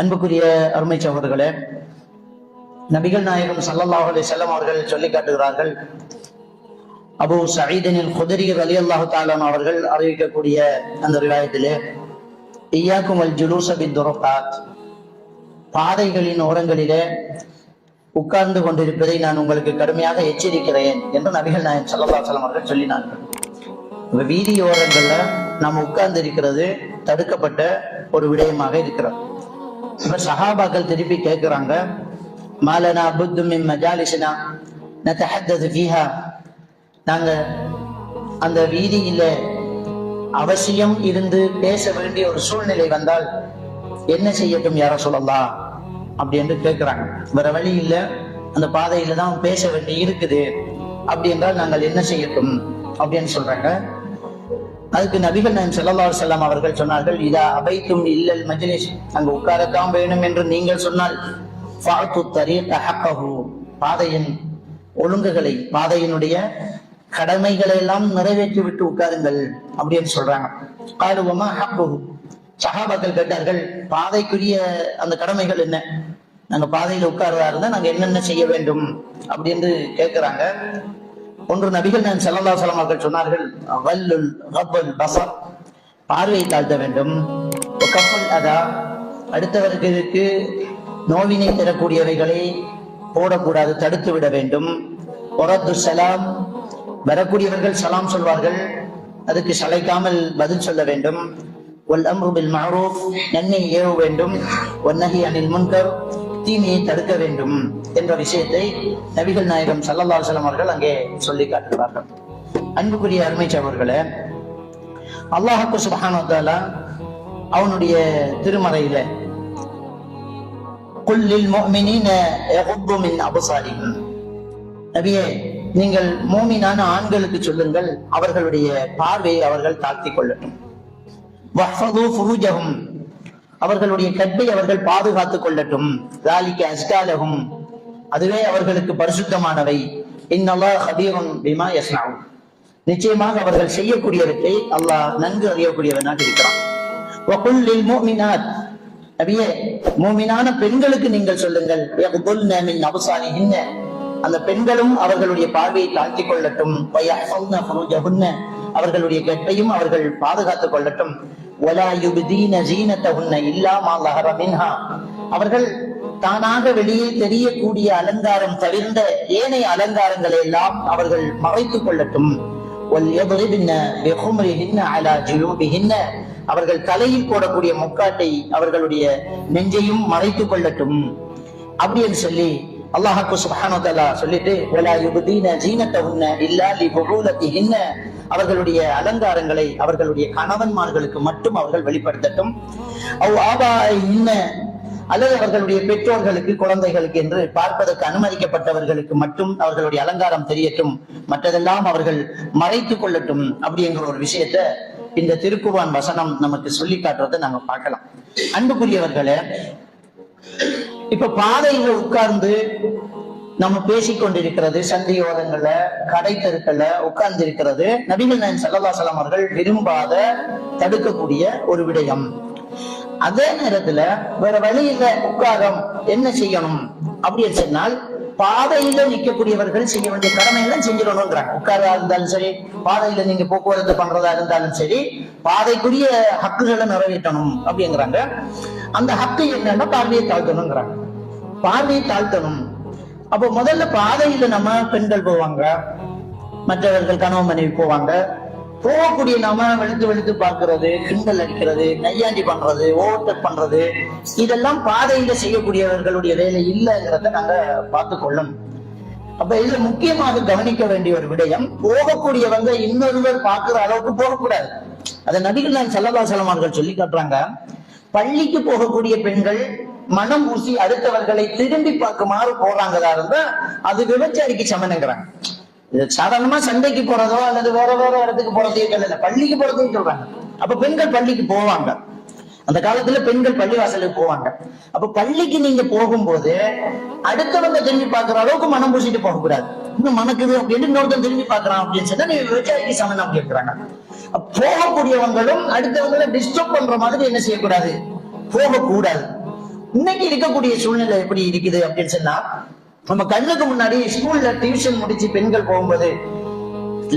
அன்புக்குரிய அருமை சகோதரர்களே நபிகள் நாயகம் ஸல்லல்லாஹு அலி செல்லம் அவர்கள் சொல்லி காட்டுகிறார்கள் அபு சயீதின் குதிரி அலி அல்லாஹு தாலான் அவர்கள் அறிவிக்கக்கூடிய அந்த ரிவாயத்திலே ஐயாக்கும் அல் ஜுலூச பித்துரகாத் பாதைகளின் ஓரங்களிலே உட்கார்ந்து கொண்டிருப்பதை நான் உங்களுக்கு கடுமையாக எச்சரிக்கிறேன் என்று நபிகள் நாயகம் சல்லா சலம் அவர்கள் சொல்லினார்கள். வீதி ஓரங்கள்ல நாம் உட்கார்ந்து இருக்கிறது தடுக்கப்பட்ட ஒரு விடயமாக இருக்கிறது. இப்ப சஹாபாக்கள் திருப்பி கேட்கிறாங்க மாலனா புத்து மின் மஜாலிசினா நத்தஹத்தது ஃபீஹா. நாங்க அந்த வீதியில அவசியம் இருந்து பேச வேண்டிய ஒரு சூழ்நிலை வந்தால் என்ன செய்யட்டும் யார சொல்லலாம் அப்படின்னு கேட்கிறாங்க வேற வழி இல்ல. அந்த பாதையில தான் பேச வேண்டி இருக்குது. அப்படி என்றால் நாங்கள் என்ன செய்யட்டும் அப்படின்னு சொல்றாங்க. அதுக்கு நபிகள் நாயம் செல்லல்லா செல்லம் அவர்கள் சொன்னார்கள் இதா அபைக்கும் இல்லல் மஜ்லிஸ். அங்கு உட்காரத்தான் வேணும் என்று நீங்கள் சொன்னால் ஃபாத்து தரீக ஹக்கஹு. பாதையின் ஒழுங்குகளை பாதையினுடைய கடமைகளை எல்லாம் நிறைவேற்றி விட்டு உட்காருங்கள் அப்படின்னு சொல்றாங்க. காலுவமா ஹக்குஹு. சகாபாக்கள் கேட்டார்கள் பாதைக்குரிய அந்த கடமைகள் என்ன? நாங்க பாதையில உட்கார்றதா இருந்தா நாங்க என்னென்ன செய்ய வேண்டும்? அப்படின்னு கேட்கிறாங்க. ஒன்று நபிகள் நான் செல்லல்லா செல்லமாக்கள் அவர்கள் சொன்னார்கள் வல்லுல் ரப்பல் பசர் பார்வையை தாழ்த்த வேண்டும். கப்பல் அதா அடுத்தவர்களுக்கு நோவினை தரக்கூடியவைகளை போடக்கூடாது தடுத்து விட வேண்டும். ஒரத்து சலாம் வரக்கூடியவர்கள் சலாம் சொல்வார்கள் அதுக்கு சளைக்காமல் பதில் சொல்ல வேண்டும். ஒல் அம்ரு பில் நன்மை ஏவ வேண்டும். ஒன்னகி அனில் முன்கர் தீமையை தடுக்க வேண்டும் என்ற விஷயத்தை நபிகள் நாயகம் சல்லல்லா அலுவலம் அவர்கள் அங்கே சொல்லி காட்டுகிறார்கள். அன்புக்குரிய அருமை சகோதரர்களே அல்லாஹாக்கு சுபஹானுவத்தாலா அவனுடைய திருமறையில குல்லில் முஃமினீன யகுத்து மின் நபியே நீங்கள் மோமினான ஆண்களுக்கு சொல்லுங்கள் அவர்களுடைய பார்வையை அவர்கள் தாழ்த்தி கொள்ளட்டும். அவர்களுடைய கற்பை அவர்கள் பாதுகாத்துக் கொள்ளட்டும். லாலிக்கு அஸ்காலகும் அதுவே அவர்களுக்கு பரிசுத்தமானவை. இன்னல்லா நிச்சயமாக அவர்கள் செய்யக்கூடியவற்றை அல்லாஹ் நன்கு அறியக்கூடியவனாக இருக்கிறான். மூமினான பெண்களுக்கு நீங்கள் சொல்லுங்கள். அவசானி என்ன அந்த பெண்களும் அவர்களுடைய பார்வையை தாழ்த்திக் கொள்ளட்டும். அவர்களுடைய கற்பையும் அவர்கள் பாதுகாத்துக் கொள்ளட்டும். அவர்கள் தானாக வெளியே தெரியக்கூடிய அலங்காரம் தவிர்ந்த ஏனைய அலங்காரங்களை எல்லாம் அவர்கள் மறைத்துக் கொள்ளட்டும். அவர்கள் தலையில் போடக்கூடிய முக்காட்டை அவர்களுடைய நெஞ்சையும் மறைத்துக் கொள்ளட்டும். அப்படின்னு சொல்லி அல்லாஹாக்கு சுப்ஹானஹு வ யுபுதீன சொல்லிட்டு உன்ன இல்லா லி புகூலத்தி லிபுஊலத்திஹின்ன அவர்களுடைய அலங்காரங்களை அவர்களுடைய கணவன்மார்களுக்கு மட்டும் அவர்கள் வெளிப்படுத்தட்டும். அவ் இன்ன அல்லது அவர்களுடைய பெற்றோர்களுக்கு குழந்தைகளுக்கு என்று பார்ப்பதற்கு அனுமதிக்கப்பட்டவர்களுக்கு மட்டும் அவர்களுடைய அலங்காரம் தெரியட்டும். மற்றதெல்லாம் அவர்கள் மறைத்துக் கொள்ளட்டும் அப்படிங்கிற ஒரு விஷயத்த இந்த திருக்குவான் வசனம் நமக்கு சொல்லி காட்டுறதை நாங்க பார்க்கலாம். அன்புக்குரியவர்களே இப்ப பாதையில உட்கார்ந்து நம்ம பேசிக் கொண்டிருக்கிறது கடை தெருக்கள்ல உட்கார்ந்து இருக்கிறது நபிகள் நாயன் சல்லா சலாம் அவர்கள் விரும்பாத தடுக்கக்கூடிய ஒரு விடயம். அதே நேரத்துல வேற வழியில உட்காரம் என்ன செய்யணும்? அப்படின்னு சொன்னால் பாதையில நிற்கக்கூடியவர்கள் செய்ய வேண்டிய கடமை எல்லாம் செஞ்சிடணுங்கிறாங்க உட்காரா இருந்தாலும் சரி பாதையில நீங்க போக்குவரத்து பண்றதா இருந்தாலும் சரி பாதைக்குரிய ஹக்குகளை நிறைவேற்றணும் அப்படிங்கிறாங்க. அந்த ஹக்கு என்னன்னா பார்வையை தாழ்த்தணுங்கிறாங்க. பார்வையை தாழ்த்தணும். அப்போ முதல்ல பாதையில நம்ம பெண்கள் போவாங்க. மற்றவர்கள் கணவன் மனைவி போவாங்க. போகக்கூடிய நாம வெளுத்து வெளுத்து பார்க்கறது கிண்டல் அடிக்கிறது நையாண்டி பண்றது ஓவர்டேக் பண்றது. இதெல்லாம் பாதையில செய்யக்கூடியவர்களுடைய வேலை இல்லைங்கிறத நாங்க பார்த்து கொள்ளணும் அப்ப இதுல முக்கியமாக கவனிக்க வேண்டிய ஒரு விடயம் போகக்கூடியவங்க இன்னொருவர் பார்க்கிற அளவுக்கு போகக்கூடாது. அதை நபிகள் நான் செல்லதா சொல்லி காட்டுறாங்க. பள்ளிக்கு போகக்கூடிய பெண்கள் மனம் பூசி அடுத்தவர்களை திரும்பி பார்க்குமாறு போறாங்களா இருந்தா அது விபச்சாரிக்கு சமனுங்கிறாங்க இது சாதாரணமா சண்டைக்கு போறதோ அல்லது வேற வேற இடத்துக்கு போறதையோ சொல்லல. பள்ளிக்கு போறதையும் சொல்றாங்க. அப்ப பெண்கள் பள்ளிக்கு போவாங்க. அந்த காலத்துல பெண்கள் பள்ளி வாசலுக்கு போவாங்க. அப்ப பள்ளிக்கு நீங்க போகும்போது அடுத்தவங்க திரும்பி பாக்குற அளவுக்கு மனம் பூசிட்டு போக கூடாது இன்னும் மணக்குது அப்படின்னு இன்னொருத்தன் திரும்பி பாக்குறான் அப்படின்னு சொன்னா நீ விவசாயிக்கு சமன் அப்படி இருக்கிறாங்க போகக்கூடியவங்களும் அடுத்தவங்களை டிஸ்டர்ப் பண்ற மாதிரி என்ன செய்யக்கூடாது? போகக்கூடாது. இன்னைக்கு இருக்கக்கூடிய சூழ்நிலை எப்படி இருக்குது அப்படின்னு சொன்னா நம்ம கண்ணுக்கு முன்னாடி ஸ்கூல்ல டியூஷன் முடிச்சு பெண்கள் போகும்போது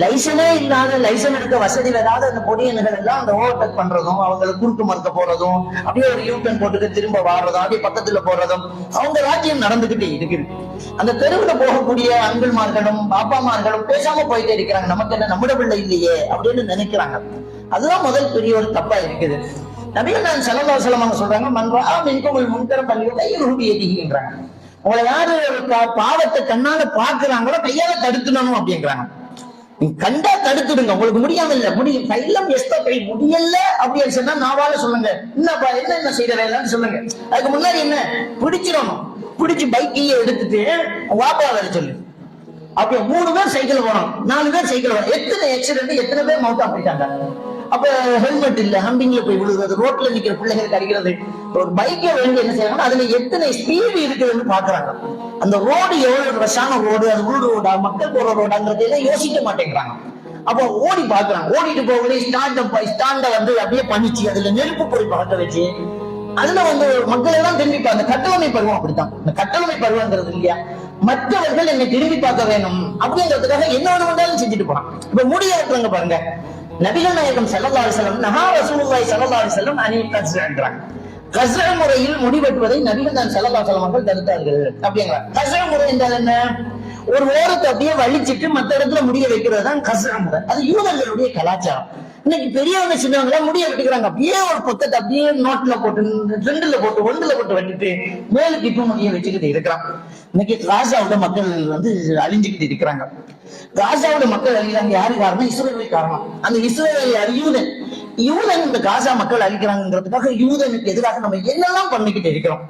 லைசனே இல்லாத லைசன் எடுக்க வசதி இல்லாத அந்த பொடியன்கள் எல்லாம் அந்த ஓவர்டேக் பண்றதும் அவங்களை குறுக்கு மறுக்க போறதும் அப்படியே ஒரு யூட்டன் போட்டுட்டு திரும்ப வாடுறதும் அப்படியே பக்கத்துல போறதும் அவங்க ராஜ்யம் நடந்துகிட்டே இருக்குது. அந்த தெருவுல போகக்கூடிய அங்கிள்மார்களும் பாப்பாமார்களும் பேசாம போயிட்டே இருக்கிறாங்க. நமக்கு என்ன நம்மட பிள்ளை இல்லையே அப்படின்னு நினைக்கிறாங்க. அதுதான் முதல் பெரிய ஒரு தப்பா இருக்குது. நபிகள் நான் செலவா செலவாங்க சொல்றாங்க மண்வா மின்கோமல் முன்கரம் பள்ளியோட உங்களை யாரு பாவத்தை கண்ணால பாக்குறாங்களோ கையால தடுத்துடணும் அப்படிங்கிறாங்க. நீ கண்டா தடுத்துடுங்க உங்களுக்கு முடியாம இல்ல முடியும் கையிலம் எஸ்தோ கை முடியல அப்படின்னு சொன்னா நாவால சொல்லுங்க. என்னப்பா என்ன என்ன செய்யற வேலைன்னு சொல்லுங்க. அதுக்கு முன்னாடி என்ன? பிடிச்சிடணும். பிடிச்சு பைக்கையே எடுத்துட்டு வாப்பா வர சொல்லு. அப்ப மூணு பேர் சைக்கிள் போனோம் நாலு பேர் சைக்கிள் போனோம் எத்தனை ஆக்சிடென்ட் எத்தனை பேர் மவுத்தா போயிட்டாங்க அப்ப ஹெல்மெட் இல்ல ஹம்பிங்ல போய் விழுகிறது ரோட்ல நிக்கிற பிள்ளைகளுக்கு அடிக்கிறது. ஒரு பைக்கை வேண்டி என்ன செய்யறாங்கன்னா அதுல எத்தனை ஸ்பீடு இருக்குதுன்னு பாக்குறாங்க அந்த ரோடு எவ்வளவு ரஷான ரோடு அது உள் ரோடா மக்கள் போற ரோடாங்கிறதையெல்லாம் யோசிக்க மாட்டேங்கிறாங்க. அப்போ ஓடி பாக்குறாங்க ஓடிட்டு போகவே ஸ்டாண்ட ஸ்டாண்ட வந்து அப்படியே பண்ணிச்சு. அதுல நெருப்பு போய் பார்க்க வச்சு அதுல வந்து மக்கள் எல்லாம் திரும்பிப்பா அந்த கட்டளமை பருவம் அப்படித்தான். இந்த கட்டளமை பருவங்கிறது இல்லையா? மற்றவர்கள் என்னை திரும்பி பார்க்க வேணும் அப்படிங்கிறதுக்காக என்ன ஒண்ணு செஞ்சுட்டு போறான். இப்ப முடிய பாருங்க. நபிகள் நாயகம் ஸல்லல்லாஹு அலைஹி வஸல்லம் நஹா ரசூலுல்லாஹி ஸல்லல்லாஹு அலைஹி வஸல்லம் அனி கஸ்றாங்க கஸ்ர முறையில் முடிவெட்டுவதை நபிகள் தான் ஸல்லல்லாஹு அலைஹி மக்கள் அவர்கள் தடுத்தார்கள். அப்படிங்களா கஸ்ர முறை என்றால் என்ன? ஒரு ஓரத்தை அப்படியே வலிச்சிட்டு மத்த இடத்துல முடிய வைக்கிறது தான் கஸ்ர முறை. அது யூதர்களுடைய கலாச்சாரம். இன்னைக்கு பெரியவங்க சின்னவங்களா முடிய வெட்டுக்கிறாங்க. அப்படியே ஒரு பொத்தத்தை அப்படியே நோட்ல போட்டு ரெண்டுல போட்டு ஒன்றுல போட்டு வெட்டிட்டு மேலுக்கு இப்ப முடிய வச்சுக்கிட்டு இருக்கிறான். இன்னைக்கு காசாவோட மக்கள் வந்து அழிஞ்சுக்கிட்டு இருக்கிறாங்க. காசாவோட மக்கள் அழிகிறாங்க யாரு காரணம்? இஸ்ரேல் காரணம். அந்த இஸ்ரேல் யூதன் யூதன் இந்த காசா மக்கள் அழிக்கிறாங்கிறதுக்காக யூதனுக்கு எதிராக நம்ம என்னெல்லாம் பண்ணிக்கிட்டு இருக்கிறோம்?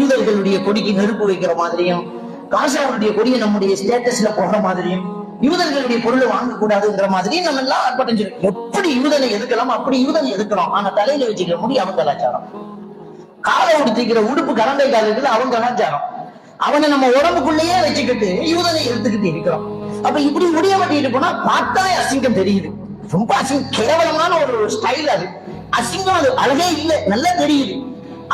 யூதர்களுடைய கொடிக்கு நெருப்பு வைக்கிற மாதிரியும் காசாவுடைய கொடியை நம்முடைய ஸ்டேட்டஸ்ல போடுற மாதிரியும் யூதர்களுடைய பொருளை வாங்கக்கூடாதுங்கிற மாதிரி நம்ம எல்லாம் ஆர்ப்பாட்டம் எப்படி யூதனை எதுக்கலாம்? அப்படி யூதனை எதுக்கிறோம் ஆனா தலையில வச்சுக்கிற முடி அவன் கலாச்சாரம். காலை உடுத்திக்கிற உடுப்பு கலந்தை கால இருக்குது அவன் கலாச்சாரம். அவனை நம்ம உடம்புக்குள்ளேயே வச்சுக்கிட்டு யூதனை எடுத்துக்கிட்டு இருக்கிறோம். அப்ப இப்படி முடிய வெட்டிட்டு போனா பார்த்தாலே அசிங்கம் தெரியுது. ரொம்ப அசிங்கம் கேவலமான ஒரு ஸ்டைல் அது. அசிங்கம் அது அழகே இல்லை நல்லா தெரியுது.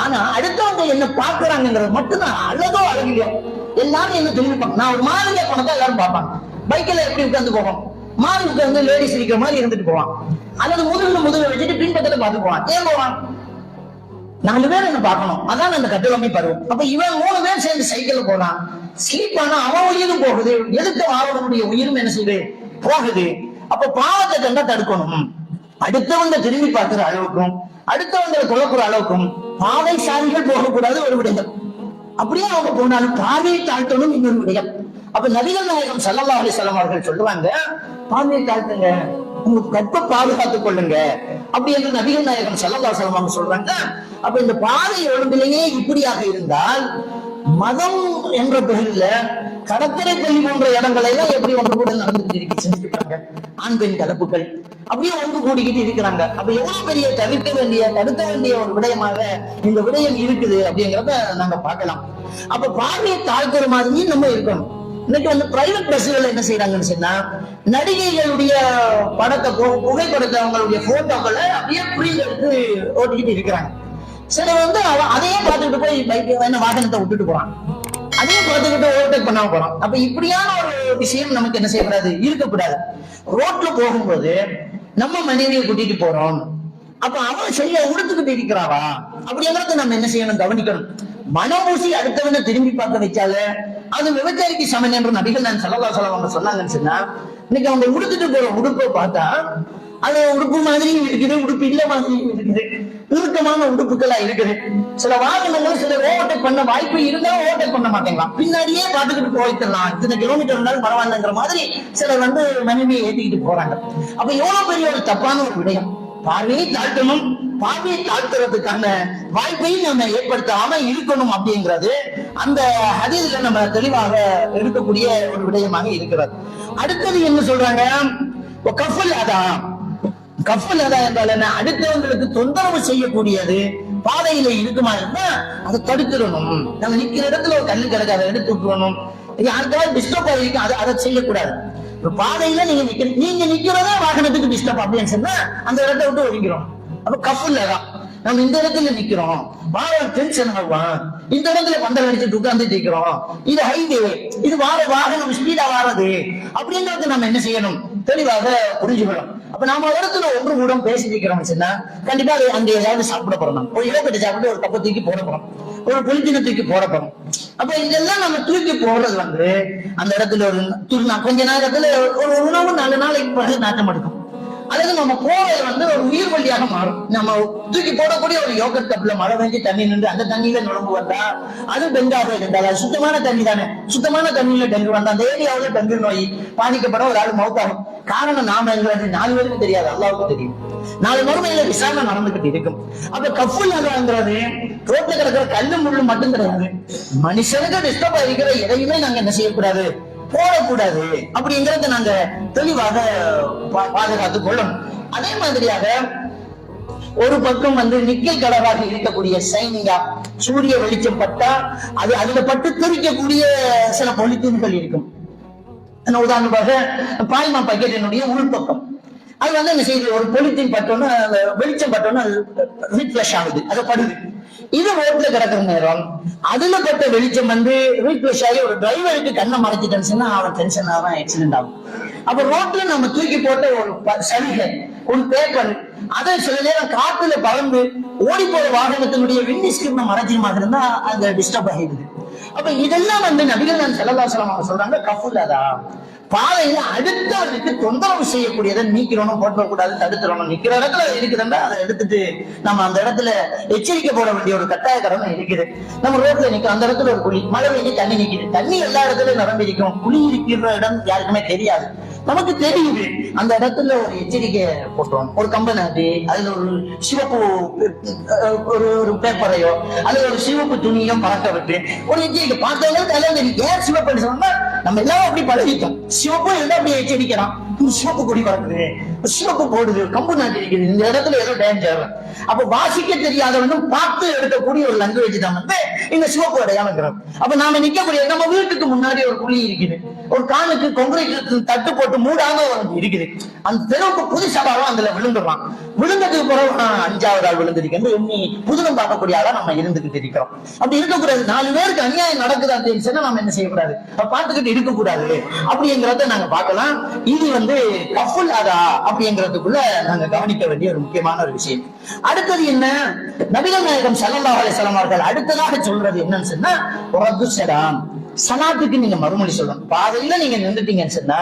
ஆனா அடுத்தவங்க என்ன பாக்குறாங்கிறது மட்டும்தான் அழகோ அழகியோ எல்லாரும் என்ன தெரிஞ்சுப்பாங்க நான் ஒரு மாதிரியா போனதா எல்லாரும் பார்ப்பாங்க. பைக்ல எப்படி உட்காந்து போவோம்? மாறி உட்காந்து லேடிஸ் இருக்கிற மாதிரி இருந்துட்டு போவான். அல்லது முதுகுல முதுகுல வச்சுட்டு பின்பக்கத்துல பார்த்து போவான். ஏன் போவான்? நாலு பேர் என்ன பார்க்கணும். அதான் அந்த கட்டுரைமை பருவம். அப்ப இவன் மூணு பேர் சேர்ந்து சைக்கிள் போறான் ஸ்லீப் ஆனா அவன் உயிரும் போகுது. எதுக்கு அவனுடைய உயிரும் என்ன செய்யுது? போகுது. அப்ப பாவத்தை கண்டா தடுக்கணும். அடுத்தவங்க திரும்பி பார்க்கிற அளவுக்கும் அடுத்தவங்களை தொலைக்கிற அளவுக்கும் பாதை சாரிகள் போகக்கூடாது ஒரு விடயம் அப்படியே அவங்க போனாலும் பார்வையை தாழ்த்தணும் இன்னொரு விடயம் அப்ப நபிகள் நாயகம் சல்லல்லா அலி வஸல்லம் அவர்கள் சொல்லுவாங்க பார்வையை தாழ்த்துங்க. உங்க கற்பை பாதுகாத்துக் கொள்ளுங்க. அப்படி என்று நபிகள் நாயகம் சல்லல்லா அலைஹி அவங்க சொல்றாங்க. அப்ப இந்த பாதை ஒழுங்கிலேயே இப்படியாக இருந்தால் மதம் என்ற பெயரில் கடற்கரை பள்ளி போன்ற இடங்களை எல்லாம் எப்படி ஒன்று கூட நடந்துட்டு இருக்கு? செஞ்சுக்கிறாங்க ஆண் பெண் கலப்புகள். அப்படியே ஒன்று கூடிக்கிட்டு இருக்கிறாங்க. அப்ப எவ்வளவு பெரிய தவிர்க்க வேண்டிய தடுக்க வேண்டிய ஒரு விடயமாக இந்த விடயம் இருக்குது அப்படிங்கிறத நாங்க பார்க்கலாம். அப்ப பார்வையை தாழ்த்துற மாதிரியும் நம்ம இருக்கணும். இன்னைக்கு வந்து பிரைவேட் பஸ்கள் என்ன செய்யறாங்கன்னு சொன்னா நடிகைகளுடைய படத்தை புகைப்படத்தை அவங்களுடைய போட்டோக்களை அப்படியே புரிய எடுத்து ஓட்டிக்கிட்டு இருக்கிறாங்க. சில வந்து அவன் அதையே பார்த்துக்கிட்டு போய் பைக் என்ன வாகனத்தை விட்டுட்டு போறான். அதையும் பார்த்துக்கிட்டு ஓவர்டேக் பண்ணாம போறான். அப்ப இப்படியான ஒரு விஷயம் நமக்கு என்ன செய்யக்கூடாது? இருக்கக்கூடாது. ரோட்ல போகும்போது நம்ம மனைவியை கூட்டிட்டு போறோம். அப்ப அவன் சரியா உடுத்துக்கிட்டு இருக்கிறாவா? அப்படிங்கறத நம்ம என்ன செய்யணும்? கவனிக்கணும். மனமூசி அடுத்தவனை திரும்பி பார்க்க வச்சால அது விபச்சாரிக்கு சமன் என்று நபிகள் நான் சல்லா அவங்க சொன்னாங்கன்னு சொன்னா இன்னைக்கு அவங்க உடுத்துட்டு போற உடுப்பை பார்த்தா அது உடுப்பு மாதிரியும் இருக்குது உடுப்பு இல்ல மாதிரியும் இருக்குது. இறுக்கமான உடுப்புகளா இருக்குது. சில வாகனங்கள் சில ஓவர்டேக் பண்ண வாய்ப்பு இருந்தாலும் ஓவர்டேக் பண்ண மாட்டேங்கலாம் பின்னாடியே பார்த்துக்கிட்டு போய்க்கலாம் இத்தனை கிலோமீட்டர் இருந்தாலும் பரவாயில்லங்கிற மாதிரி சிலர் வந்து மனைவியை ஏத்திக்கிட்டு போறாங்க. அப்ப எவ்வளவு பெரிய ஒரு தப்பான ஒரு விடயம்? பார்வையை தாழ்த்தணும். பார்வையை தாழ்த்துறதுக்கான வாய்ப்பையும் நம்ம ஏற்படுத்தாம இருக்கணும் அப்படிங்கிறது அந்த ஹதீதுல நம்ம தெளிவாக எடுக்கக்கூடிய ஒரு விடயமாக இருக்கிறது. அடுத்தது என்ன சொல்றாங்க? கஃபல் அதான் கஃபல் அதா என்றால் என்ன? அடுத்தவங்களுக்கு தொந்தரவு செய்யக்கூடியது பாதையில இருக்குமா இருந்தா அதை தடுத்துடணும். நம்ம நிக்கிற இடத்துல ஒரு கல்லு கிடக்கு அதை எடுத்து விட்டுறணும். யாருக்காவது டிஸ்டர்ப் ஆகிருக்கும் அதை அதை செய்யக்கூடாது. ஒரு பாதையில நீங்க நிக்க நீங்க நிக்கிறதா வாகனத்துக்கு டிஸ்டர்ப் அப்படின்னு சொன்னா அந்த இடத்தை விட்டு ஒதுங்கிறோம் அப்ப கஃபுல் நம்ம இந்த இடத்துல நிக்கிறோம். வாரம் டென்ஷன் ஆகுவான் இந்த இடத்துல பந்தல் அடிச்சுட்டு உட்கார்ந்துட்டு இருக்கிறோம் இது ஹைவே இது வார வாகனம் ஸ்பீடா வாரது. அப்படின்றது நம்ம என்ன செய்யணும்? தெளிவாக புரிஞ்சுக்கணும். அப்ப நாம இடத்துல ஒன்று கூட பேசிட்டு இருக்கிறோம் சொன்னா கண்டிப்பா அது அங்க ஏதாவது சாப்பிட போறோம் நம்ம. ஒரு இலக்கத்தை சாப்பிட்டு ஒரு கப்பை தூக்கி போட போறோம். ஒரு புளித்தின தூக்கி போட போறோம். அப்ப இதெல்லாம் நம்ம தூக்கி போடுறது வந்து அந்த இடத்துல ஒரு துருநா கொஞ்ச நேரத்துல ஒரு உணவு நாலு நாளைக்கு பிறகு நாட்டம் எடுக்கும். அல்லது நம்ம போறது வந்து ஒரு உயிர் வழியாக மாறும். நம்ம தூக்கி போடக்கூடிய ஒரு யோகட் கப்ல மழை பெஞ்சு தண்ணி நின்று அந்த தண்ணியில நுழம்பு வந்தா அது டெங்காக இருந்தால் அது சுத்தமான தண்ணி தானே? சுத்தமான தண்ணியில டெங்கு வந்தா அந்த ஏரியாவுல டெங்கு நோய் பாதிக்கப்பட ஒரு ஆள் மௌத்தாகும் காரணம் நாம எங்களுக்கு நாலு பேருக்கு தெரியாது அல்லாவுக்கும் தெரியும். நாலு மறுமையில விசாரணை நடந்துகிட்டு இருக்கும். அப்ப கஃபுல் நகரங்கிறது ரோட்ல கிடக்கிற கல்லு முள்ளு மட்டும் கிடையாது. மனுஷனுக்கு டிஸ்டர்ப் ஆகிக்கிற எதையுமே நாங்க என்ன செய்யக்கூடாது? போடக்கூடாது. அப்படிங்கறத நாங்க தெளிவாக பாதுகாத்து பாதுகாத்துக் கொள்ளணும் அதே மாதிரியாக ஒரு பக்கம் வந்து நிக்கல் கலராக இருக்கக்கூடிய சைனிங்கா சூரிய வெளிச்சம் பட்டா அது அதுல பட்டு தெரிக்கக்கூடிய சில பொலித்தீன்கள் இருக்கும். உதாரணமாக பாய்மா பக்கெட்டினுடைய உள்பக்கம் அது வந்து என்ன செய்யுது? ஒரு பொலித்தீன் பட்டோன்னு அந்த வெளிச்சம் பட்டோன்னு அது ரீஃப்ளஷ் ஆகுது. அதை படுது. இது ரோட்ல கிடக்குற நேரம். அதுல பட்ட வெளிச்சம் வந்து ரீஃப்ளஷ் ஆகி ஒரு டிரைவருக்கு கண்ணை மறைச்சிட்டேன்னு சொன்னா அவன் டென்ஷன் ஆகும் ஆக்சிடென்ட் ஆகும். அப்ப ரோட்ல நம்ம தூக்கி போட்ட ஒரு ப- ஒரு பேப்பர் அதை சில நேரம் காத்துல பறந்து ஓடி போற வாகனத்தினுடைய விண்ணிஸ்கிரீன் மாதிரி இருந்தா அங்க டிஸ்டர்ப் ஆகிடுது. அப்ப இதெல்லாம் வந்து நபிகள் நான் செல்லதாசலம் அவங்க சொல்றாங்க கஃபுல்லாதான் பாதையில அடுத்தவருக்கு தொந்தரவு செய்யக்கூடியதை நீக்கிறோம் போட்டக்கூடாது கூடாது நிக்கிற இடத்துல இருக்குதுன்னா அதை எடுத்துட்டு நம்ம அந்த இடத்துல எச்சரிக்கை போட வேண்டிய ஒரு கட்டாய கடமை இருக்குது. நம்ம ரோட்ல நிக்க அந்த இடத்துல ஒரு குழி மழை பெய்ஞ்சு தண்ணி நிக்குது. தண்ணி எல்லா இடத்துலயும் நிரம்பி இருக்கும் குழி இருக்கிற இடம் யாருக்குமே தெரியாது. நமக்கு தெரியுது. அந்த இடத்துல ஒரு எச்சரிக்கை போட்டோம். ஒரு கம்பை நாட்டி அதுல ஒரு சிவப்பு ஒரு ஒரு பேப்பரையோ அல்லது ஒரு சிவப்பு துணியோ பறக்க விட்டு ஒரு எச்சரிக்கை. பார்த்தவங்க ஏன் சிவப்பு சொன்னா நம்ம எல்லாம் அப்படி பழகிட்டோம். சிவப்பு இருந்தா அப்படி எச்சரிக்கிறான் இந்த சிவப்பு கொடி பறக்குது சிவப்பு போடுது கம்பு நாட்டி இருக்குது இந்த இடத்துல ஏதோ டேஞ்சர் அப்ப வாசிக்க தெரியாதவனும் பார்த்து எடுக்கக்கூடிய ஒரு லாங்குவேஜ் தான் வந்து இந்த சிவப்பு அடையாளங்கிறோம் அப்ப நாம நிக்கக்கூடிய நம்ம வீட்டுக்கு முன்னாடி ஒரு குழி இருக்குது. ஒரு காலுக்கு கொங்கிரீட் தட்டு போட்டு மூடாம வந்து இருக்குது. அந்த தெருவுக்கு புதுசா வரும் அதுல விழுந்துடுறான். விழுந்ததுக்கு பிறகு அஞ்சாவது ஆள் விழுந்திருக்கு எண்ணி புதுகம் பார்க்கக்கூடிய ஆளா நம்ம இருந்துகிட்டு இருக்கிறோம். அப்படி இருக்கக்கூடாது. நாலு பேருக்கு அநியாயம் நடக்குது அப்படின்னு சொன்னா நம்ம என்ன செய்யக்கூடாது? பார்த்துக்கிட்டு இருக்கக்கூடாது. அப்படிங்கிறத நாங்க பார்க்கலாம். இது வந்து கஃபுல் அதா அப்படிங்கிறதுக்குள்ள நாங்க கவனிக்க வேண்டிய ஒரு முக்கியமான ஒரு விஷயம். அடுத்தது என்ன? நபிகள் நாயகம் ஸல்லல்லாஹு அலிஸ்லாம் அவர்கள் அடுத்ததாக சொல்றது என்னன்னு சொன்னா ரத்து சலாம். சலாத்துக்கு நீங்க மறுமொழி சொல்லணும். பாதையில நீங்க நின்றுட்டீங்கன்னு சொன்னா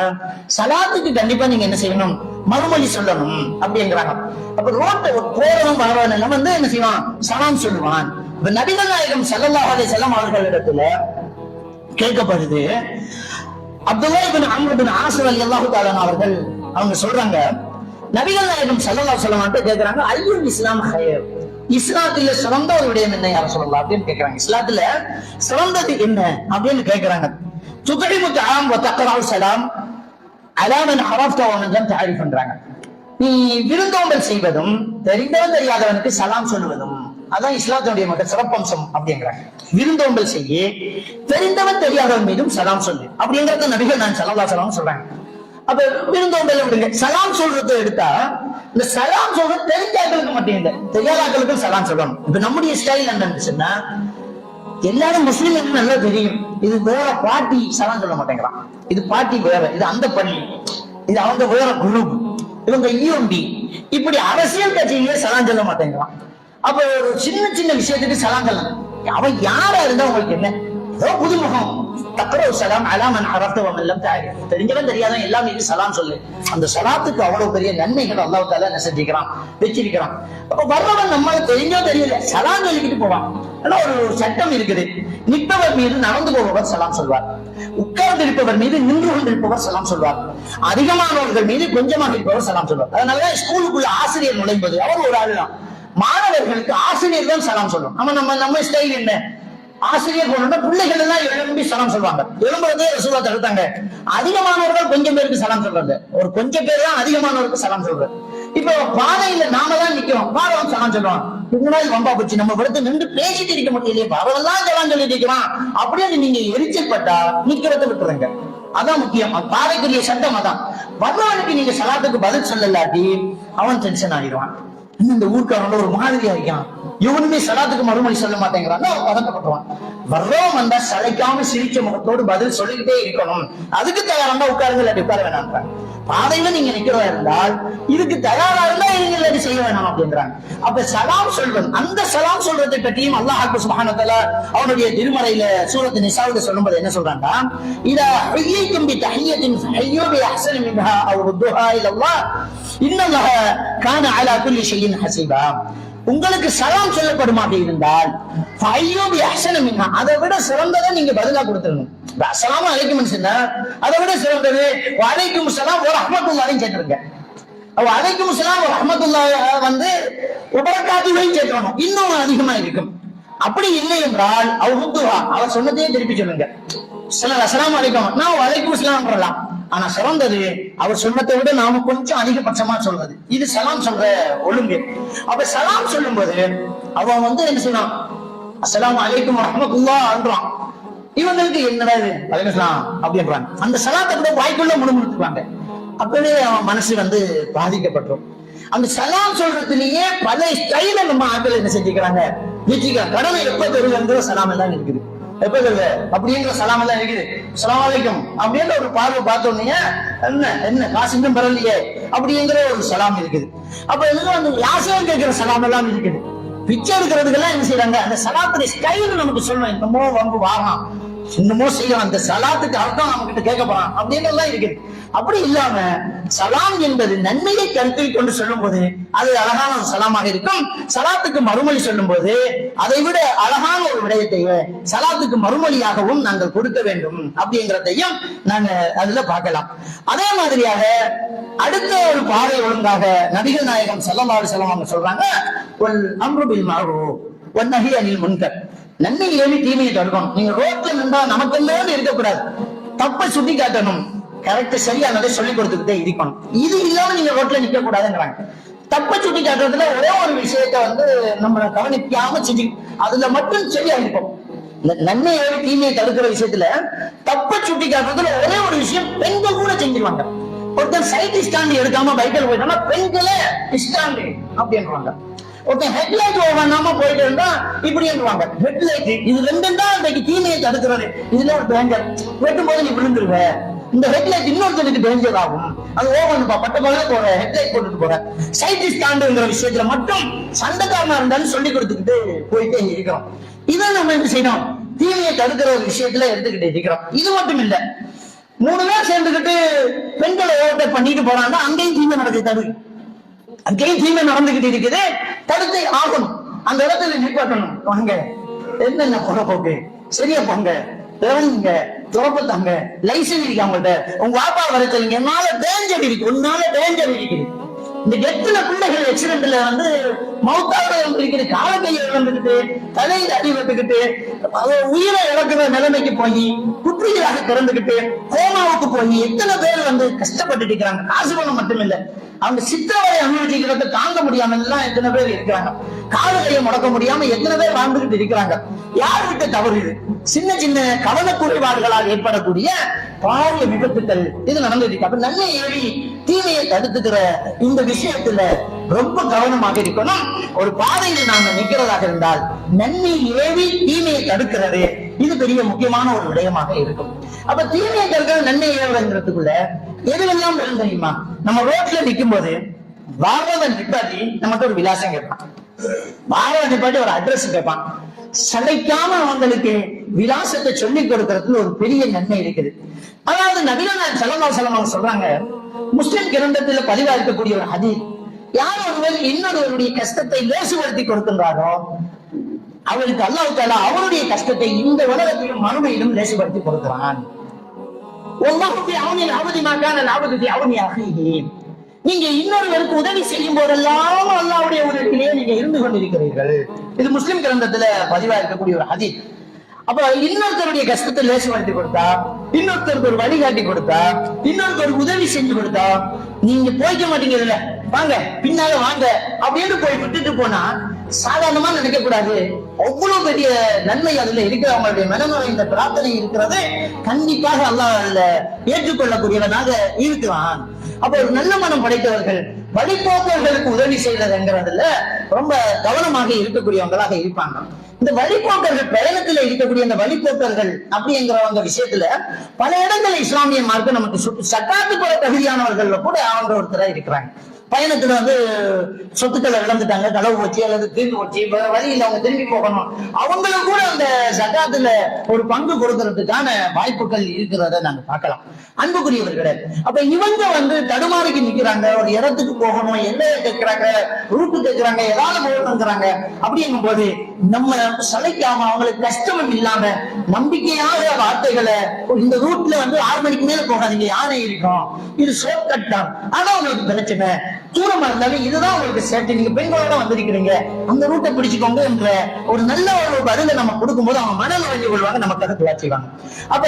சலாத்துக்கு கண்டிப்பா நீங்க என்ன செய்யணும்? மறுமொழி சொல்லணும் அப்படிங்கிறாங்க. அப்ப ரோட்டை போறவன் வரவன் எல்லாம் வந்து என்ன செய்வான்? சலாம் சொல்லுவான். இப்ப நபிகள் நாயகம் சல்லல்லா அலைஹி வஸல்லம் அவர்களிடத்துல கேட்கப்படுது அப்துல்லா இப்னு அம்ர் ஆசர் அலி அல்லாஹு தஆலா அவர்கள் அவங்க சொல்றாங்க நபிகள் நாயகம் ஸல்லல்லாஹு அலைஹி வஸல்லம் கேக்குறாங்க ஐயுல் இஸ்லாம் ஹயர் இஸ்லாத்துல சிறந்த ஒரு விடயம் என்ன யார் சொல்லலாம் அப்படின்னு கேக்குறாங்க. இஸ்லாத்துல சிறந்தது என்ன அப்படின்னு கேக்குறாங்க. துகடிமு தஆம் வ சலாம். அலாமன் அரஃப்த வ மன் லம் நீ விருந்தோம்பல் செய்வதும் தெரிந்தவன் தெரியாதவனுக்கு சலாம் சொல்லுவதும் அதான் இஸ்லாத்தினுடைய மிக சிறப்பம்சம் அப்படிங்கிறாங்க. விருந்தோம்பல் செய்ய தெரிந்தவன் தெரியாதவன் மீதும் சலாம் சொல்லு. அப்படிங்கறத நபிகள் நான் சலல்லா சலாம் சொல்றாங்க. அப்ப விருந்தோம்பல் விடுங்க. சலாம் சொல்றது எடுத்தா இந்த சலாம் சொல்றது தெரிஞ்ச ஆட்களுக்கு மட்டும் இல்லை தெரியாத ஆட்களுக்கும் சலாம் சொல்லணும். இப்ப நம்முடைய ஸ்டைல் என்ன இருந்துச்சுன்னா எல்லாரும் முஸ்லீம் நல்லா தெரியும். இது வேற பாட்டி சலாம் சொல்ல மாட்டேங்கிறான். இது பாட்டி வேற இது அந்த பள்ளி. இது அவங்க வேற குரூப். இவங்க யூஎம்பி இப்படி அரசியல் கட்சியிலே சலாம் சொல்ல மாட்டேங்கிறான். அப்ப ஒரு சின்ன சின்ன விஷயத்துக்கு சலாம் சொல்லலாம். அவன் யாரா இருந்தா உங்களுக்கு என்ன? ஏதோ புதுமுகம். தக்கரவு சலாம் அலாமன் அரத்த வமெல்லாம் தெரிஞ்சவன் தெரியாதவன் எல்லாமே இது சலாம் சொல்லு. அந்த சலாத்துக்கு அவ்வளவு பெரிய நன்மைகள் அல்லாஹ் தால என்ன செஞ்சுக்கிறான்? வச்சிருக்கிறான் அப்ப வர்றவன் நம்ம தெரிஞ்சோ தெரியல சலாம் சொல்லிக்கிட்டு போவான். ஆனா ஒரு ஒரு சட்டம் இருக்குது. நிற்பவர் மீது நடந்து போபவர் சலாம் சொல்வார். உட்கார்ந்து இருப்பவர் மீது நின்று கொண்டிருப்பவர் சலாம் சொல்வார். அதிகமானவர்கள் மீது கொஞ்சமாக இருப்பவர் சலாம் சொல்வார். அதனாலதான் ஸ்கூலுக்குள்ள ஆசிரியர் நுழைப்பது அவர் ஒரு ஆள் தான் மாணவர்களுக்கு ஆசிரியர் தான் சலாம் சொல்லும் நம்ம நம்ம நம்ம ஸ்டைல் என்ன? ஆசிரியர் போனோம்னா பிள்ளைகள் எல்லாம் எழும்பி சலம் சொல்லுவாங்க. எழும்புறதே ரசூலா தடுத்தாங்க. அதிகமானவர்கள் கொஞ்சம் பேருக்கு சலம் சொல்றாங்க. ஒரு கொஞ்சம் பேர் தான் அதிகமானவருக்கு சலம் சொல்றது இப்போ பாதையில நாம தான் நிக்கிறோம். பாரவன் சலம் சொல்லுவான். இதனால வம்பா போச்சு. நம்ம படுத்து நின்று பேசிட்டு இருக்க முடியலையே பாவெல்லாம் சலம் சொல்லிட்டு இருக்கிறான். அப்படியே நீங்க எரிச்சல் பட்டா நிக்கிறத விட்டுருங்க. அதான் முக்கியம். பாதைக்குரிய சட்டம் அதான். வர்றவனுக்கு நீங்க சலாத்துக்கு பதில் சொல்லலாட்டி அவன் டென்ஷன் ஆகிடுவான் இந்த ஊர்க்காரனோட ஒரு மாதிரியா இருக்கான்? இவனுமே சலாத்துக்கு மறுமொழி சொல்ல மாட்டேங்கிறான் அவன் பதட்டப்பட்டுவான் வர்றோம் வந்தா சளைக்காம சிரிச்ச முகத்தோடு பதில் சொல்லிக்கிட்டே இருக்கணும். அதுக்கு தயாரா உட்காருங்க இல்லாட்டி உட்கார வேணாம் பாதையில நீங்க நிக்கிறதா இருந்தால் இதுக்கு தயாரா இருந்தா நீங்க இல்லாட்டி செய்ய வேணாம் அப்படின்றாங்க அப்ப சலாம் சொல்வது அந்த சலாம் சொல்றதை பற்றியும் அல்லாஹ் சுபஹானஹு அவனுடைய திருமறையில சூரத்து நிசாவுக்கு சொல்லும்போது என்ன சொல்றாங்க இத ஐயை பி தஹியத்தின் ஹய்யோ பி அஹ்சனி மின்ஹா அவ் ருத்துஹா இலல்லாஹ். இன்னல்லாஹ கான அலா குல்லி ஷையின் ஹஸீபா உங்களுக்கு சலாம் சொல்லப்படுமாக இருந்தால் அதை விட சிறந்ததை நீங்க பதிலா கொடுத்துடணும். அஸ்ஸலாமு அழைக்கும் சொன்னா அதை விட சிறந்தது வலைக்கும் சலாம் ஒரு அஹமத்துல்லாரையும் கேட்டிருங்க. அவ சலாம் ஒரு அஹமத்துல்லா வந்து உபரக்காத்துவையும் கேட்கணும் இன்னும் அதிகமா இருக்கும். அப்படி இல்லை என்றால் அவர் முத்துவா அவர் சொன்னதையே திருப்பி சொல்லுங்க. சிலர் அசலாம் அழைக்கணும் நான் வலைக்கும் சலாம் ஆனா சிறந்தது அவர் சொன்னதை விட நாம கொஞ்சம் அதிகபட்சமா சொல்றது இது சலாம் சொல்ற ஒழுங்கு. அப்ப சலாம் சொல்லும்போது அவன் வந்து என்ன சொன்னான் அஸ்ஸலாமு அலைக்கும் அன்றான் இவங்களுக்கு என்னடா இது? அலைக்கலாம் அப்படின்றாங்க. அந்த சலாத்தை கூட வாய்க்குள்ள முணுமுணுத்துவாங்க. அப்பவே அவன் மனசு வந்து பாதிக்கப்பட்டுரும். அந்த சலாம் சொல்றதுலயே பல ஸ்டைல நம்ம ஆட்கள் என்ன செஞ்சுக்கிறாங்க? வச்சுக்கிறாங்க கடமை எப்ப தருவங்கிற சலாம் எல்லாம் இருக்குது. எப்ப தருவ அப்படிங்கிற சலாம் எல்லாம் இருக்குது. சலாம் அலைக்கும். அப்படின்ற ஒரு பார்வை பார்த்த என்ன என்ன காசு இன்னும் பரவலையே அப்படிங்கிற ஒரு சலாம் இருக்குது. அப்ப இதுல வந்து யாசகம் கேட்கிற சலாம் எல்லாம் இருக்குது. பிச்சை எடுக்கிறதுக்கெல்லாம் என்ன செய்யறாங்க அந்த சலாத்துடைய ஸ்டைல் நமக்கு சொல்லணும். என்னமோ வந்து வாங்கலாம். என்னமோ செய்யலாம். அந்த சலாத்துக்கு அர்த்தம் நம்ம கிட்ட கேட்க போறான் அப்படின்னு எல்லாம் இருக்குது. அப்படி இல்லாம சலாம் என்பது நன்மையை கருத்தில் கொண்டு சொல்லும் போது அது அழகான ஒரு சலாமாக இருக்கும். சலாத்துக்கு மறுமொழி சொல்லும் போது அதை விட அழகான ஒரு விடயத்தை சலாத்துக்கு மறுமொழியாகவும் நாங்கள் கொடுக்க வேண்டும் அப்படிங்கிறதையும் நாங்க அதுல பார்க்கலாம். அதே மாதிரியாக அடுத்த ஒரு பாதை ஒழுங்காக நபிகள் நாயகம் செல்லமாறு செல்லமாக சொல்றாங்க ஒல் அம்ருபில் மாறு ஒன் நகி அனில் முன்கர். நன்மை ஏவி தீமையை தடுக்கணும். நீங்க ரோட்ல நின்றா நமக்கு இருக்கக்கூடாது. தப்பை சுட்டி காட்டணும் கரெக்ட் சரியானதை சொல்லி கொடுத்துக்கிட்டே இருக்கணும். இது இல்லாம நீங்க ரோட்ல நிக்க கூடாதுங்கிறாங்க தப்பை சுட்டி காட்டுறதுல ஒரே ஒரு விஷயத்த வந்து நம்ம கவனிக்காம சுட்டி அதுல மட்டும் சரியா இருப்போம் இந்த தீமையை தடுக்கிற விஷயத்துல தப்பை சுட்டி காட்டுறதுல ஒரே ஒரு விஷயம் பெண்கள் கூட செஞ்சிருவாங்க. ஒருத்தன் சைட் ஸ்டாண்ட் எடுக்காம பைக்கில் போயிட்டோம்னா பெண்களே ஸ்டாண்டு அப்படின்றாங்க ஒருத்தன் ஹெட்லைட் ஓடாம போயிட்டு இருந்தா இப்படின்றாங்க ஹெட்லைட் இது ரெண்டும் தான் தீமையை தடுக்கிறது. இதுல ஒரு டேஞ்சர் வெட்டும் போது நீ விழுந்துருவ. இந்த ஹெட்லைட் இன்னொருத்தனுக்கு டேஞ்சர் ஆகும். அது ஓவன்ப்பா பட்ட பகல போற ஹெட்லைட் போட்டுட்டு போற. சைட் ஸ்டாண்டுங்கிற விஷயத்துல மட்டும் சண்டைக்காரனா இருந்தாலும் சொல்லி கொடுத்துக்கிட்டு போயிட்டே இருக்கிறோம். இதை நம்ம என்ன செய்யணும்? தீமையை தடுக்கிற ஒரு விஷயத்துல எடுத்துக்கிட்டு இருக்கிறோம். இது மட்டும் இல்ல. மூணு பேர் சேர்ந்துக்கிட்டு பெண்களை ஓவர்டேக் பண்ணிட்டு போறாங்கன்னா அங்கேயும் தீமை நடக்குது தடு. அங்கேயும் தீமை நடந்துகிட்டு இருக்குது. தடுத்து ஆகணும். அந்த இடத்துல நிப்பாட்டணும். வாங்க. என்னென்ன புற போக்கு? சரியா போங்க. இறங்குங்க துறப்பத்தாங்க லைசன்ஸ் இருக்கு அவங்கள்ட்ட. உங்க வாப்பா வர தெரியுங்க என்னால டேஞ்சர் இருக்கு உன்னால டேஞ்சர் இருக்குது இந்த எத்தனை பிள்ளைகள் ஆக்சிடென்ட்ல வந்து மௌத்தாக இருக்குது கால கையை இழந்துக்கிட்டு தலையில அடி அது உயிரை இழக்கிற நிலைமைக்கு போய் குற்றீராக திறந்துக்கிட்டு கோமாவுக்கு போய் எத்தனை பேர் வந்து கஷ்டப்பட்டுட்டு இருக்கிறாங்க? காசு பணம் மட்டும் இல்ல அவங்க சித்திரவதை அனுபவிச்சுக்கிறத தாங்க முடியாம எல்லாம் எத்தனை பேர் இருக்கிறாங்க? கால கையை முடக்க முடியாம எத்தனை பேர் வாழ்ந்துகிட்டு இருக்கிறாங்க? யார் விட்டு தவறு இது? சின்ன சின்ன கவனக்குறைபாடுகளால் ஏற்படக்கூடிய பாரிய விபத்துக்கள் இது நடந்திருக்கு. அப்ப நன்மை ஏறி தீமையை தடுத்துக்கிற இந்த விஷயத்துல ரொம்ப கவனமாக இருக்கணும். ஒரு பாதையில் நாம நிக்கிறதாக இருந்தால் நன்மை ஏவி தீமையை தடுக்கிறது இது பெரிய முக்கியமான ஒரு விடயமாக இருக்கும். அப்ப தீமையை தடுக்கிற நன்மை ஏவுறதுக்குள்ள எதுவெல்லாம் வரும் தெரியுமா? நம்ம ரோட்ல நிற்கும் போது வாகனம் நிப்பாட்டி நமக்கு ஒரு விலாசம் கேட்பான். வாகனம் நிப்பாட்டி ஒரு அட்ரஸ் கேட்பான். சளைக்காம அவங்களுக்கு விலாசத்தை சொல்லிக் கொடுக்கறதுல ஒரு பெரிய நன்மை இருக்குது. அதாவது நபிகள் சலமா சலமா சொல்றாங்க முஸ்லிம் கிரந்தத்துல பதிவா இருக்கக்கூடிய ஒரு ஹதி யார் ஒருவர் இன்னொருவருடைய கஷ்டத்தை லேசுபடுத்தி கொடுக்கின்றாரோ அவருக்கு அல்லாஹ் தாலா அவருடைய கஷ்டத்தை இந்த உலகத்திலும் மறுமையிலும் லேசுபடுத்தி கொடுக்கிறான். ஒவ்வொரு அவனின் அவதி மாக்கான லாபத்தை அவனி அகீஹி நீங்க இன்னொருவருக்கு உதவி செய்யும் போதெல்லாம் அல்லாவுடைய உதவியிலே நீங்க இருந்து கொண்டிருக்கிறீர்கள். இது முஸ்லிம் கிரந்தத்துல பதிவா இருக்கக்கூடிய ஒரு ஹதீஸ். அப்ப இன்னொருத்தருடைய கஷ்டத்தை லேசுபடுத்தி கொடுத்தா இன்னொருத்தருக்கு ஒரு வழிகாட்டி கொடுத்தா இன்னொருத்தருக்கு உதவி செஞ்சு கொடுத்தா நீங்க போய்க்க மாட்டீங்கல்ல வாங்க பின்னால வாங்க அப்படின்னு போய் விட்டுட்டு போனா சாதாரணமா நினைக்க கூடாது. அவ்வளவு பெரிய நன்மை அதுல இருக்கிற அவங்களுடைய மனநிலை இந்த பிரார்த்தனை இருக்கிறது. கண்டிப்பாக அல்லாஹ் அதுல ஏற்றுக்கொள்ளக்கூடியவனாக இருக்கிறான். அப்ப ஒரு நல்ல மனம் படைத்தவர்கள் வழிபோக்கர்களுக்கு உதவி செய்யறதுங்கிறதுல ரொம்ப கவனமாக இருக்கக்கூடியவங்களாக இருப்பாங்க. இந்த வழிபோக்கர்கள் பயணத்துல இருக்கக்கூடிய இந்த வழிபோக்கர்கள் அப்படிங்கிறவங்க விஷயத்துல பல இடங்கள்ல இஸ்லாமிய மார்க்கு நமக்கு சுட்டு சக்காத்து தகுதியானவர்கள்ல கூட அவங்க ஒருத்தரா இருக்கிறாங்க. பயணத்துல வந்து சொத்துக்களை இழந்துட்டாங்க களவு வச்சு அல்லது தீர்ந்து வச்சு வேற வழியில் அவங்க திரும்பி போகணும். அவங்களும் கூட அந்த சகாத்துல ஒரு பங்கு கொடுக்கறதுக்கான வாய்ப்புகள் இருக்கிறத நாங்க பார்க்கலாம். அன்புக்குரியவர்களே அப்ப இவங்க வந்து தடுமாறிக்கு நிக்கிறாங்க ஒரு இடத்துக்கு போகணும் எல்லையை கேட்கிறாங்க ரூட்டு கேட்கிறாங்க ஏதாவது போகணுங்கிறாங்க அப்படிங்கும் போது நம்ம சளைக்காம அவங்களுக்கு கஷ்டமும் இல்லாம நம்பிக்கையான வார்த்தைகளை இந்த ரூட்ல வந்து ஆறு மணிக்கு மேல போகாதீங்க யானை இருக்கும் இது ஷார்ட் கட் தான். ஆனா உங்களுக்கு பிரச்சனை தூரமா இருந்தாலும் இதுதான் உங்களுக்கு சேஃப்டி நீங்க பெண்களோட வந்திருக்கிறீங்க. அந்த ரூட்டை பிடிச்சுக்கோங்க என்ற ஒரு நல்ல ஒரு பதிலை நம்ம கொடுக்கும்போது அவங்க மனநல வழி கொள்வாங்க நம்ம கருத்து செய்வாங்க அப்ப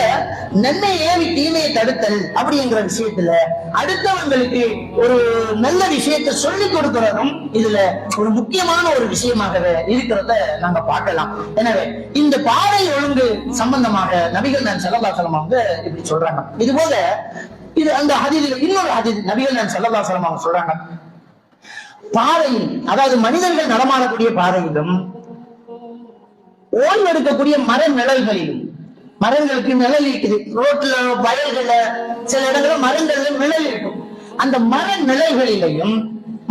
நன்மை ஏவி தீமையை தடுத்தல் அப்படிங்கிற விஷயத்துல அடுத்தவங்களுக்கு ஒரு நல்ல விஷயத்தை சொல்லி கொடுக்கிறதும் இதுல ஒரு முக்கியமான ஒரு விஷயமாகவே இருக்கிறத நாங்க பார்க்கலாம். எனவே இந்த பாறை ஒழுங்கு சம்பந்தமாக நபிகள் நான் செல்லலாசலம் வந்து இப்படி சொல்றாங்க. இது போல இது அந்த ஹதீதில் இன்னொரு ஹதீத் நபிகள் நான் செல்லலாசலம் அவங்க சொல்றாங்க. பாறையில் அதாவது மனிதர்கள் நடமாடக்கூடிய பாறையிலும் ஓய்வெடுக்கக்கூடிய மர நிழல்களிலும் மரங்களுக்கு நிழல் இருக்குது ரோட்ல வயல்கள்ல சில இடங்கள்ல மரங்கள்ல நிழல் இருக்கும். அந்த மர நிழல்களிலையும்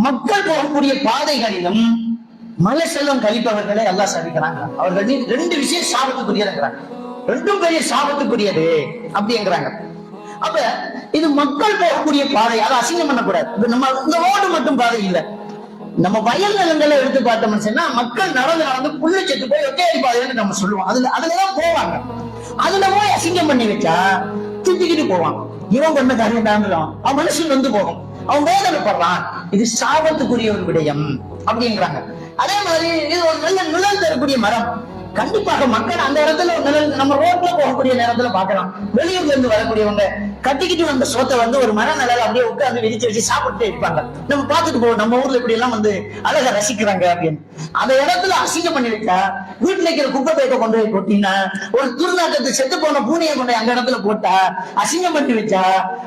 மக்கள் போகக்கூடிய பாதைகளிலும் மலை செல்வம் கழிப்பவர்களை எல்லாம் சபிக்கிறாங்க. அவர்கள் ரெண்டு விஷயம் சாபத்துக்குரியது ரெண்டும் பெரிய சாபத்துக்குரியது அப்படிங்கிறாங்க. அப்ப இது மக்கள் போகக்கூடிய பாதை. அதை அசிங்கம் பண்ணக்கூடாது. நம்ம இந்த ரோடு மட்டும் பாதை இல்ல. நம்ம வயல் நிலங்களை எடுத்து பார்த்தோம்னு சொன்னா மக்கள் நடந்து நடந்து புள்ளி செத்து போய் ஒத்தையடி பாதைன்னு நம்ம சொல்லுவோம். அதுல அதுலதான் போவாங்க. அதுல போய் அசிங்கம் பண்ணி வச்சா திட்டிக்கிட்டு போவான் இவன் பண்ண காரியம் தாங்களும் அவன் மனுஷன் வந்து போகும். அவன் வேதனைப்படுறான். இது சாபத்துக்குரிய ஒரு விடயம் அப்படிங்கிறாங்க. அதே மாதிரி இது ஒரு நல்ல நிழல் தரக்கூடிய மரம். கண்டிப்பாக மக்கள் அந்த இடத்துல நம்ம ரோட்ல போகக்கூடிய நேரத்துல பாக்கலாம் வெளியூர்ல இருந்து வரக்கூடியவங்க கட்டிக்கிட்டு வந்த சோத்தை வந்து ஒரு மர நிலையில அப்படியே உட்கார்ந்து விரிச்சு வச்சு சாப்பிட்டு இருப்பாங்க. நம்ம பார்த்துட்டு போவோம் நம்ம ஊர்ல இப்படி எல்லாம் வந்து அழகா ரசிக்கிறாங்க அப்படின்னு. அந்த இடத்துல அசிங்கம் பண்ணி வைத்தா வீட்டுல இருக்கிற குப்பை பேட்டை கொண்டு போய் கொட்டினா ஒரு துர்நாட்டத்து செத்து போன பூனையை கொண்டு அந்த இடத்துல போட்டா அசிங்கம் பண்ணி வச்சா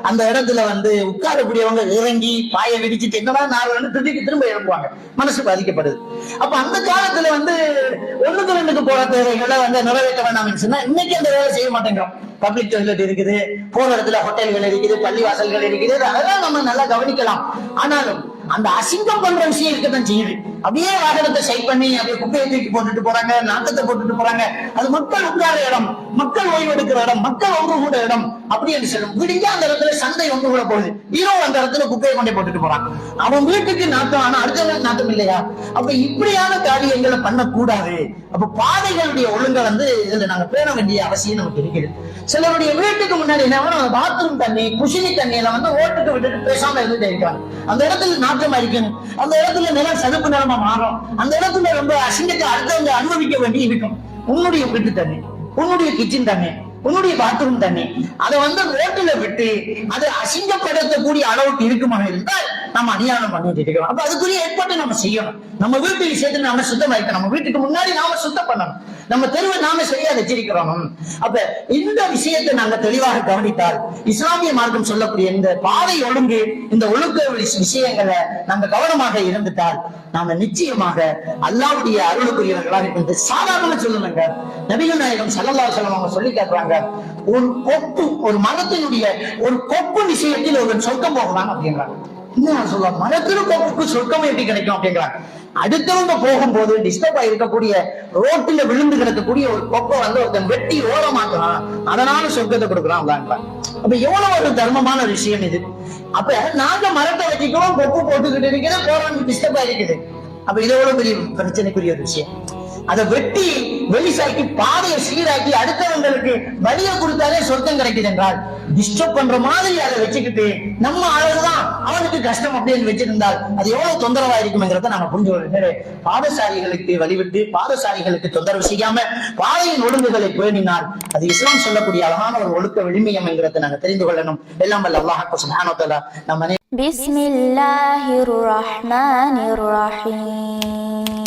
அந்த இடத்துல வந்து உட்காரக்கூடியவங்க இறங்கி பாய விரிச்சிட்டு என்னடா நாலு திருப்பி திரும்ப எழுப்புவாங்க மனசு பாதிக்கப்படுது. அப்ப அந்த காலத்துல வந்து ஒண்ணுக்கு ரெண்டுக்கு போற தேவைகளை வந்து நிறைவேற்ற வேண்டாம்னு சொன்னா இன்னைக்கு அந்த வேலை செய்ய மாட்டேங்கிறோம். பப்ளிக் டாய்லெட் இருக்குது போன இடத்துல ஹோட்டல்கள் இருக்குது பள்ளிவாசல்கள் இருக்குது அதெல்லாம் நம்ம நல்லா கவனிக்கலாம். ஆனாலும் அந்த அசிங்கம் பண்ற விஷயம் இருக்கத்தான் செய்யுது. அப்படியே வாகனத்தை சைட் பண்ணி அப்படியே குப்பையை தூக்கி போட்டுட்டு போறாங்க நாட்டத்தை போட்டுட்டு போறாங்க. அது மக்கள் உட்கார இடம் மக்கள் ஓய்வு எடுக்கிற இடம் மக்கள் ஒன்று கூட இடம் அப்படி என்று சொல்லும் விடிஞ்சா அந்த இடத்துல சந்தை ஒன்று கூட போகுது. ஹீரோ அந்த இடத்துல குப்பையை கொண்டே போட்டுட்டு போறான் அவன் வீட்டுக்கு நாட்டம் ஆனா அடுத்த நாட்டம் இல்லையா? அப்ப இப்படியான காரியங்களை பண்ணக்கூடாது. அப்ப பாதைகளுடைய ஒழுங்கை வந்து இதுல நாங்க பேண வேண்டிய அவசியம் நமக்கு இருக்குது. சிலருடைய வீட்டுக்கு முன்னாடி என்ன பாத்ரூம் தண்ணி குஷினி தண்ணியில வந்து ஓட்டுக்கு விட்டுட்டு பேசாம இருந்துட்டே இருக்காங்க. அந்த இடத்துல நாட்டம் அடிக்கணும் அந்த இடத்துல நிலம் சதுப்பு நிலமா மாறும். அந்த இடத்துல ரொம்ப அசிங்கத்தை அடுத்தவங்க அனுபவிக்க வேண்டி இருக்கும். உன்னுடைய வீட்டு தண்ணி உன்னுடைய கிச்சன் தண்ணி உன்னுடைய பாத்ரூம் தண்ணி. அதை வந்து ரோட்டுல விட்டு அதை அசிங்கப்படுத்தக்கூடிய அளவுக்கு இருக்குமா இருந்தால் நம்ம அநியாயம் பண்ணிட்டு இருக்கிறோம் அப்ப அதுக்குரிய ஏற்பாட்டை நம்ம செய்யணும். நம்ம வீட்டு விஷயத்துல நாம சுத்தம் வைக்கணும் நம்ம வீட்டுக்கு முன்னாடி நாம சுத்தம் பண்ணணும் நம்ம தெருவை நாம சரியா வச்சிருக்கிறோம். அப்ப இந்த விஷயத்தை நாங்க தெளிவாக கவனித்தால் இஸ்லாமிய மார்க்கம் சொல்லக்கூடிய இந்த பாதை ஒழுங்கு இந்த ஒழுக்க விஷயங்களை நாங்க கவனமாக இருந்துட்டால் நாம நிச்சயமாக அல்லாவுடைய அருளுக்குரியவர்களாக இருந்து சாதாரண சொல்லணுங்க. நபிகள் நாயகம் சல்லல்லா அலைஹி அவங்க சொல்லி காட்டுறாங்க. ஒரு கொப்பு ஒரு மரத்தினுடைய ஒரு கொப்பு விஷயத்தில் ஒரு சொர்க்கம் போகலாம் அப்படின்றாங்க. என்ன சொல்ல மரத்திற்கு கொப்புக்கு சொர்க்கம் எப்படி கிடைக்கும் அப்படிங்கிறாங்க அடுத்தவங்க போகும்போது டிஸ்டர்ப் ஆயிருக்கக்கூடிய ரோட்டுல விழுந்து கிடக்கக்கூடிய ஒரு கொப்பை வந்து ஒருத்தன் வெட்டி ஓரமாக்குறான். அதனால சொர்க்கத்தை கொடுக்குறான் அப்ப எவ்வளவு ஒரு தர்மமான விஷயம் இது. அப்ப நாங்க மரத்தை வச்சுக்கிறோம் கொப்பு போட்டுக்கிட்டு இருக்கிறேன் போறவங்க டிஸ்டர்ப் ஆயிருக்குது அப்ப இது எவ்வளவு பெரிய பிரச்சனைக்குரிய ஒரு விஷயம். அதை வெட்டி வெளிசாக்கி பாதையை சீராக்கி அடுத்தவங்களுக்கு வழியை கொடுத்தாலே சொர்க்கம் கிடைக்குது என்றால் டிஸ்டர்ப் பண்ற மாதிரி அதை வச்சுக்கிட்டு நம்ம அழகுதான் அவனுக்கு கஷ்டம் அப்படின்னு வச்சிருந்தால் அது எவ்வளவு தொந்தரவா இருக்குங்கிறத நாம புரிஞ்சு கொள்ளுங்க பாதசாரிகளுக்கு வழிவிட்டு பாதசாரிகளுக்கு தொந்தரவு செய்யாம பாதையின் ஒழுங்குகளை பேணினால் அது இஸ்லாம் சொல்லக்கூடிய அழகான ஒரு ஒழுக்க விழுமியம் என்கிறத நாங்க தெரிந்து கொள்ளணும் எல்லாம் வல்ல அல்லாஹ் சுப்ஹானஹு வ தஆலா நம்ம بسم الله الرحمن الرحيم